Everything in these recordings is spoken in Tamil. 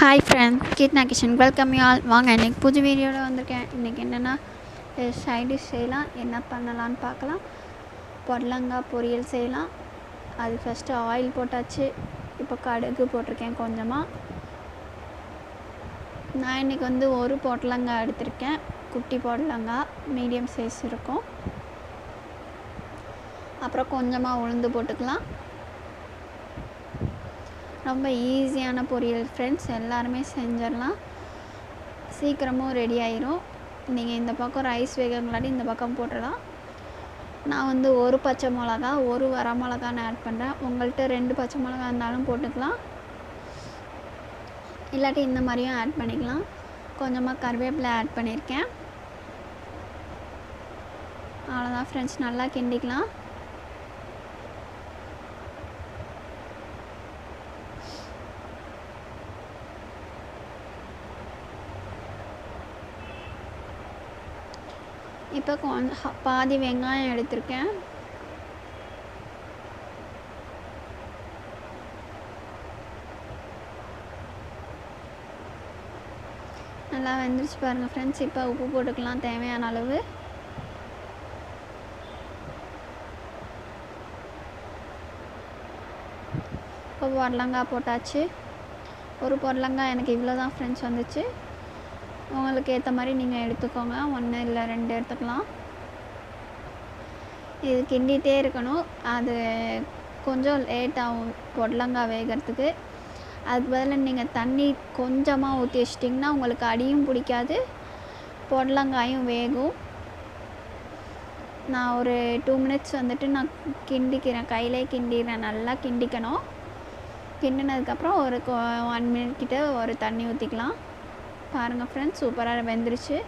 Hi friends Keerthana Kishan welcome you all வாங்க இன்றைக்கி புது வீடியோவில் வந்திருக்கேன். இன்றைக்கி என்னென்னா சைடிஷ் செய்யலாம். என்ன பண்ணலான்னு பார்க்கலாம். பொடலங்காய் பொரியல் செய்யலாம். அது ஃபஸ்ட்டு ஆயில் போட்டாச்சு. இப்போ கடுகு போட்டிருக்கேன் கொஞ்சமாக நான் இன்றைக்கி வந்து ஒரு பொடலங்காய் எடுத்திருக்கேன். குட்டி பொடலங்காய் மீடியம் சைஸ் இருக்கும். அப்புறம் கொஞ்சமாக உளுந்து போட்டுக்கலாம். ரொம்ப ஈஸியான பொரியல். ஃப்ரெண்ட்ஸ் எல்லாருமே செஞ்சிடலாம். சீக்கிரமும் ரெடி ஆயிரும். நீங்கள் இந்த பக்கம் ரைஸ் வேகங்களாட்டி இந்த பக்கம் போட்டுடலாம். நான் வந்து ஒரு பச்சை மிளகா ஒரு வர மிளகான்னு ஆட் பண்ணுறேன் உங்கள்கிட்ட ரெண்டு பச்சை மிளகா இருந்தாலும் போட்டுக்கலாம். இல்லாட்டி இந்த மாதிரியும் ஆட் பண்ணிக்கலாம். கொஞ்சமாக கருவேப்பிலை ஆட் பண்ணியிருக்கேன். அவ்வளோதான் ஃப்ரெண்ட்ஸ் நல்லா கிண்டிக்கலாம். இப்போ கொஞ்சம் பாதி வெங்காயம் எடுத்திருக்கேன். நல்லா வெந்துருச்சு பாருங்கள் ஃப்ரெண்ட்ஸ் இப்போ உப்பு போட்டுக்கலாம் தேவையான அளவு. இப்போ பொடலங்காய் போட்டாச்சு. ஒரு பொடலங்காய் எனக்கு இவ்வளோ தான் ஃப்ரெண்ட்ஸ் வந்துச்சு. உங்களுக்கு ஏற்ற மாதிரி நீங்கள் எடுத்துக்கோங்க. ஒன்று இல்லை ரெண்டு எடுத்துக்கலாம். இது கிண்டிகிட்டே இருக்கணும். அது கொஞ்சம் லேட் ஆகும் பொடலங்காய் வேகிறதுக்கு. அதுக்கு பதிலாக நீங்கள் தண்ணி கொஞ்சமாக ஊற்றி வச்சிட்டிங்கன்னா உங்களுக்கு அடியும் பிடிக்காது. பொடலங்காயும் வேகும். நான் ஒரு டூ மினிட்ஸ் வந்துட்டு நான் கிண்டிக்கிறேன். கையிலே கிண்டிக்கிறேன் நல்லா கிண்டிக்கணும். கிண்டினதுக்கப்புறம் ஒரு ஒன் மினிட் கிட்ட ஒரு தண்ணி ஊற்றிக்கலாம் பாருங்கள் ஃப்ரெண்ட்ஸ் சூப்பராக வெந்துருச்சு.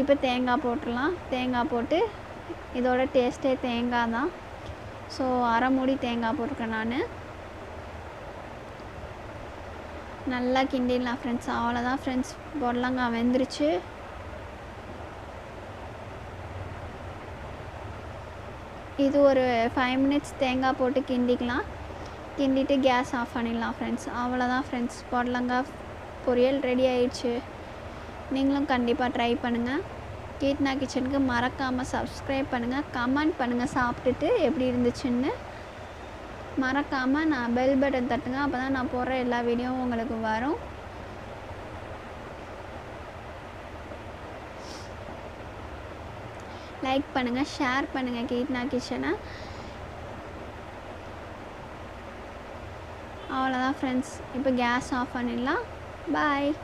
இப்போ தேங்காய் போட்டுடலாம். தேங்காய் போட்டு இதோட டேஸ்ட்டே தேங்காய் தான். ஸோ அரை மூடி தேங்காய் போட்டிருக்கேன் நான். நல்லா கிண்டிடலாம் ஃப்ரெண்ட்ஸ் அவ்வளோதான் ஃப்ரெண்ட்ஸ் பொடலங்காய் வெந்துருச்சு. இது ஒரு ஃபைவ் மினிட்ஸ் தேங்காய் போட்டு கிண்டிக்கலாம். கிண்டிட்டு கேஸ் ஆஃப் பண்ணிடலாம் ஃப்ரெண்ட்ஸ் அவ்வளோதான் ஃப்ரெண்ட்ஸ் பொடலங்காய் பொரியல் ரெடி ஆயிடுச்சு. நீங்களும் கண்டிப்பாக ட்ரை பண்ணுங்கள் கீர்த்தனா கிச்சனுக்கு மறக்காமல் சப்ஸ்கிரைப் பண்ணுங்கள் கமெண்ட் பண்ணுங்கள் சாப்பிட்டுட்டு எப்படி இருந்துச்சுன்னு. மறக்காமல் நான் பெல் பட்டன் தட்டுங்க. அப்போ தான் நான் போடுற எல்லா வீடியோவும் உங்களுக்கு வரும். லைக் பண்ணுங்கள் ஷேர் பண்ணுங்கள் கீர்த்தனா கிச்சனை. அவ்வளோதான் ஃப்ரெண்ட்ஸ் இப்போ கேஸ் ஆஃப் பண்ணிடலாம். Bye.